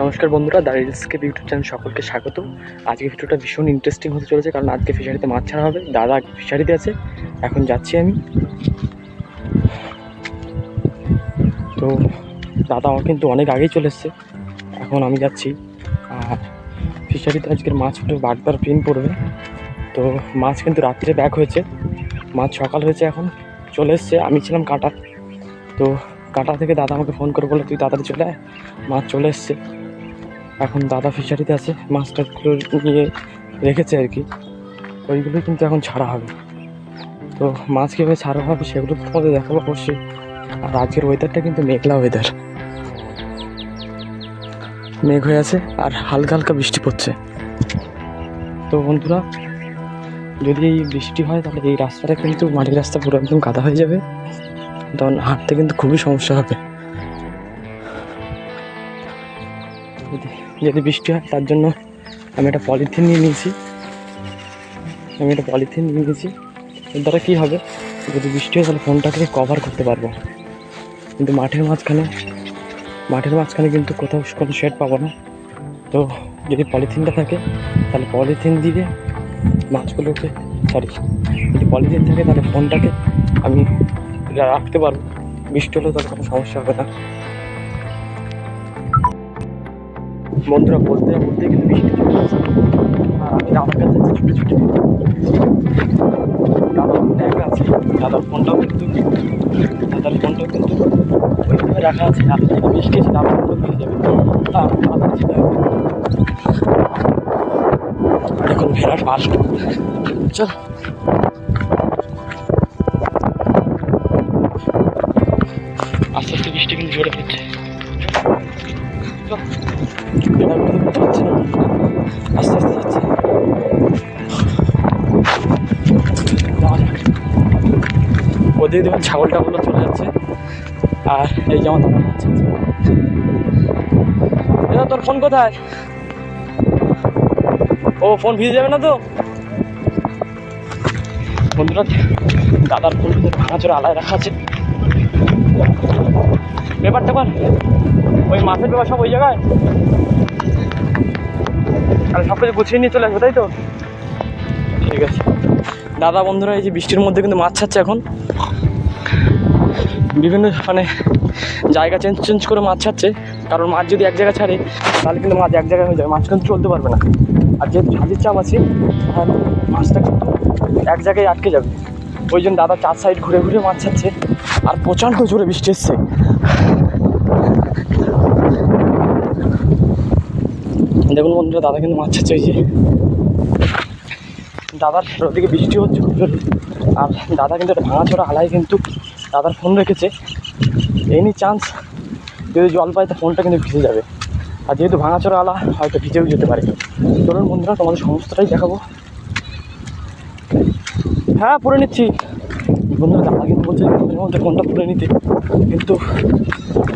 নমস্কার বন্ধুরা, the রিলসকে YouTube channel সকলকে স্বাগত আজকে ভিডিওটা ভীষণ ইন্টারেস্টিং হতে চলেছে, কারণ আজকে ফিশারিতে মাছ ছাড়া হবে। দাদা ফিশারিতে আছে, এখন যাচ্ছি আমি। তো দাদা আমার কিন্তু অনেক আগেই চলে এসছে, এখন আমি যাচ্ছি। আর ফিশারিতে আজকের মাছ পুরো বারবার পিন পড়বে। তো মাছ কিন্তু রাত্রে ব্যাক হয়েছে, মাছ সকাল হয়েছে এখন, চলে এসছে। আমি ছিলাম কাটা। তো কাটা থেকে দাদা আমাকে ফোন করে বলে তুই তাড়াতাড়ি চলে আয়, মাছ চলে এসছে। এখন দাদা ফিশারিতে আছে মাছটা নিয়ে রেখেছে আর কি। ওইগুলোই কিন্তু এখন ছাড়া হবে। তো মাছ কীভাবে ছাড়া হবে সেগুলো তোমাদের দেখাবো অবশ্যই। আর আজকের ওয়েদারটা কিন্তু মেঘলা ওয়েদার মেঘ হয়ে আছে আর হালকা হালকা বৃষ্টি পড়ছে। তো বন্ধুরা, যদি এই বৃষ্টি হয় তাহলে এই রাস্তাটা কিন্তু মাটির রাস্তা পুরো একদম কাদা হয়ে যাবে। তখন হাঁটতে কিন্তু খুবই সমস্যা হবে। যদি বৃষ্টি হয়, তার জন্য আমি একটা পলিথিন নিয়ে নিয়েছি। আমি একটা পলিথিন নিয়ে নিয়েছি। এর দ্বারা কী হবে? যদি বৃষ্টি হয়, তাহলে ফোনটাকে কভার করতে পারব। কিন্তু মাঠের মাঝখানে মাঠের মাঝখানে কিন্তু কোথাও কোনো শেড পাবো না। তো যদি পলিথিনটা থাকে, তাহলে পলিথিন দিয়ে মাছগুলোকে সরি যদি পলিথিন থাকে, তাহলে ফোনটাকে আমি রাখতে পারব। বৃষ্টি হলেও তার কোনো সমস্যা হবে না। বন্ধুরা বলতে বলতে কিন্তু বৃষ্টি চলে আসছে। আর আমি আমার কাছে ছুটে ছুটে দাদার ফোনটা আছে। দাদার ফোনটাও কিন্তু দাদার ফোনটাও কিন্তু ওইভাবে রাখা আছে। আর যদি বৃষ্টি এসে দাদার ফোনটা ফেলে যাবে। তা তাড়াতাড়ি যেতে হবে। এখন ভেড়ার পাল চল। যাচ্ছে ওদিকে দেখুন ছাগল টাগলও চলে যাচ্ছে। আর এই যেমন আছে। দাদা তোর ফোন কোথায়? ও, ফোন ভিজে যাবে না তো? বন্ধুরা, দাদার ফোন ভাঙাচোরা আলায় রাখা আছে। পেপার টেপার ওই মাছের পেপার সব ওই জায়গায়? আর সব কিছু গুছিয়ে নিয়ে চলে আসবে, তাই তো? ঠিক আছে। দাদা, বন্ধুরা, এই যে বৃষ্টির মধ্যে কিন্তু মাছ ছাড়ছে এখন। বিভিন্ন মানে জায়গা চেঞ্জ চেঞ্জ করে মাছ ছাড়ছে। কারণ মাছ যদি এক জায়গায় ছাড়ে, তাহলে কিন্তু মাছ এক জায়গায় হয়ে যাবে। মাছ কিন্তু চলতে পারবে না। আর যেহেতু ঝাঁঝির চাপ আছে মাছটা কিন্তু এক জায়গায় আটকে যাবে। ওই জন্য দাদা চার সাইড ঘুরে ঘুরে মাছ ছাড়ছে। আর প্রচণ্ড জোরে বৃষ্টি এসছে দেখুন বন্ধুরা, দাদা কিন্তু মাছ ছাড়ছে, ওই যে। দাদার ওদিকে বৃষ্টি হচ্ছে আর দাদা কিন্তু একটা ভাঙাচোরা আলায় কিন্তু দাদার ফোন রেখেছে। এনি চান্স যদি জল পায় তো ফোনটা কিন্তু ভিজে যাবে। আর যেহেতু ভাঙাচোরা আলা হয়তো ভিজেও যেতে পারে। চলুন বন্ধুরা, তোমাদের সমস্তটাই দেখাবো। হ্যাঁ পরে নিচ্ছি। বন্ধুরা দাদা বলছে আমাদের ফোনটা পুরে নিতে। কিন্তু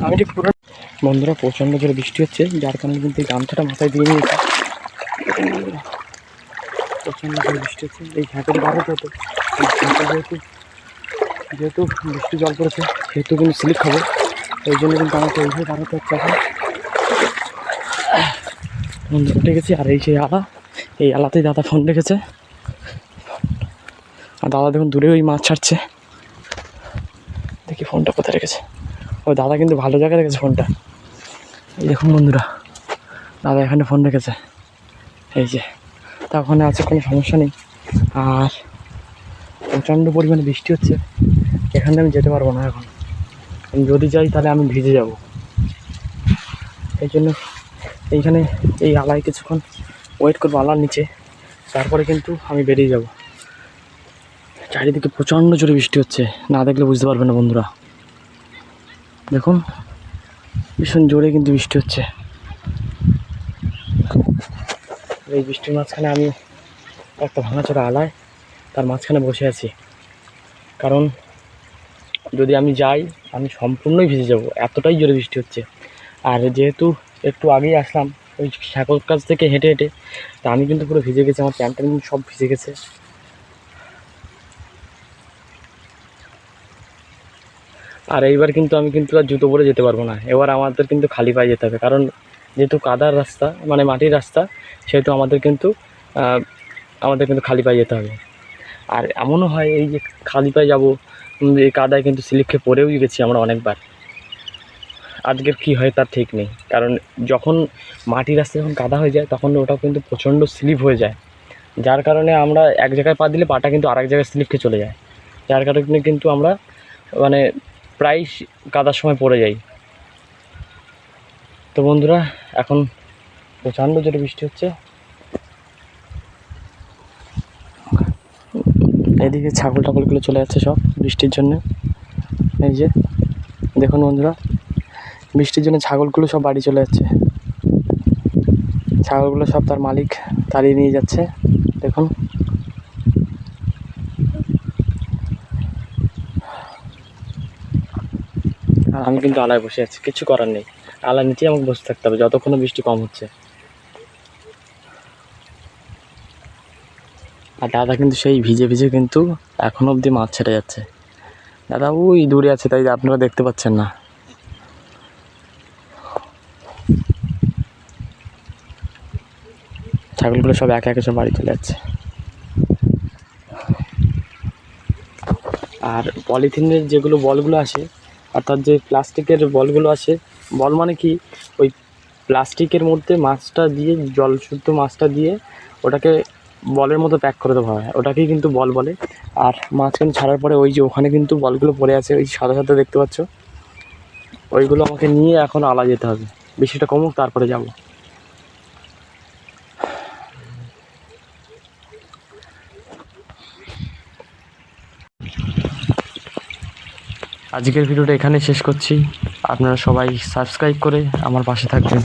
আমি ঠিক পুরো বন্ধুরা, প্রচণ্ড জোরে বৃষ্টি হচ্ছে, যার কারণে কিন্তু এই গামছাটা মাথায় দিয়ে নিয়েছি। প্রচণ্ড জোরে বৃষ্টি হচ্ছে। এই ঘাটের বার হতে হতো যেহেতু যেহেতু বৃষ্টি জল পড়েছে, সেহেতু কিন্তু স্লিপ খাব ওই জন্য কিন্তু আমাকে এইভাবে হতে হচ্ছে এখন। বন্ধু উঠে গেছি, আর এই সেই আলা এই আলাতেই দাদা ফোন রেখেছে। আর দাদা দেখুন দূরে ওই মাছ ছাড়ছে। দেখি ফোনটা কোথায় রেখেছে। ও দাদা কিন্তু ভালো জায়গায় রেখেছে ফোনটা। এই দেখুন বন্ধুরা, দাদা এখানে ফোন রেখেছে। এই যে, তা ওখানে আছে, কোনো সমস্যা নেই। আর প্রচণ্ড পরিমাণে বৃষ্টি হচ্ছে। এখানে আমি যেতে পারব না এখন। আমি যদি যাই তাহলে আমি ভিজে যাব। এই জন্য এইখানে এই আলায় কিছুক্ষণ ওয়েট করব আলার নিচে। তারপরে কিন্তু আমি বেরিয়ে যাব। চারিদিকে প্রচণ্ড জোরে বৃষ্টি হচ্ছে। না দেখলে বুঝতে পারবে না বন্ধুরা। দেখুন, ভীষণ জোরে কিন্তু বৃষ্টি হচ্ছে। এই বৃষ্টির মাঝখানে আমি একটা ভাঙাচোরা আলায় তার মাঝখানে বসে আছি। কারণ যদি আমি যাই, আমি সম্পূর্ণই ভিজে যাব। এতটাই জোরে বৃষ্টি হচ্ছে। আর যেহেতু একটু আগেই আসলাম, ওই সাঁকর কাছ থেকে হেঁটে হেঁটে, তা আমি কিন্তু পুরো ভিজে গেছি। আমার প্যান্ট ট্যান্ট সব ভিজে গেছে। আর এইবার কিন্তু আমি কিন্তু আর জুতো পরে যেতে পারব না। এবার আমাদের কিন্তু খালি পায়ে যেতে হবে। কারণ যেহেতু কাদার রাস্তা মানে মাটির রাস্তা, সেহেতু আমাদের কিন্তু আমাদের কিন্তু খালি পায়ে যেতে হবে। আর এমনও হয় এই যে খালি পায়ে যাব এই কাদায় কিন্তু স্লিপ খেয়ে পড়েও গেছি আমরা অনেকবার। আজকের কী হয় তার ঠিক নেই। কারণ যখন মাটির রাস্তা যখন কাদা হয়ে যায়, তখন ওটাও কিন্তু প্রচণ্ড স্লিপ হয়ে যায়। যার কারণে আমরা এক জায়গায় পা দিলে পাটা কিন্তু আরেক জায়গায় স্লিপ খেয়ে চলে যায়। যার কারণে কিন্তু আমরা মানে প্রায় কাদার সময় পড়ে যাই। তো বন্ধুরা, এখন প্রচণ্ড জোরে বৃষ্টি হচ্ছে। এদিকে ছাগল টাগলগুলো চলে যাচ্ছে সব বৃষ্টির জন্য। এই যে, দেখুন বন্ধুরা, বৃষ্টির জন্য ছাগলগুলো সব বাড়ি চলে যাচ্ছে। ছাগলগুলো সব তার মালিক তাড়িয়ে নিয়ে যাচ্ছে। দেখুন আমি কিন্তু আলায় বসে আছি, কিছু করার নেই। আলার নিচেই আমাকে বসে থাকতে হবে, যতক্ষণ বৃষ্টি কম হচ্ছে। আর দাদা কিন্তু সেই ভিজে ভিজে কিন্তু এখন অবধি মাছ ছেড়ে যাচ্ছে। দাদা, ওই দূরে আছে, তাই আপনারা দেখতে পাচ্ছেন না। ছাগলগুলো সব একে একে সব বাড়ি চলে যাচ্ছে। আর পলিথিনের যেগুলো বলগুলো আসে অর্থাৎ যে প্লাস্টিকের বলগুলো আছে, বল মানে কি? ওই প্লাস্টিকের মধ্যে মাছটা দিয়ে, জল শুদ্ধ মাছটা দিয়ে ওটাকে বলের মতো প্যাক করে দেওয়া হয়। ওটাকেই কিন্তু বল বলে। আর মাঝখানে ছাড়ার পরে ওই যে ওখানে কিন্তু বলগুলো পড়ে আছে, ওই সাদা সাদা দেখতে পাচ্ছ? ওইগুলো আমাকে নিয়ে এখন আলা যেতে হবে। বেশিটা কমুক, তারপরে যাব। আজকের ভিডিওটা এখানে শেষ করছি। আপনারা সবাই সাবস্ক্রাইব করে আমার পাশে থাকবেন।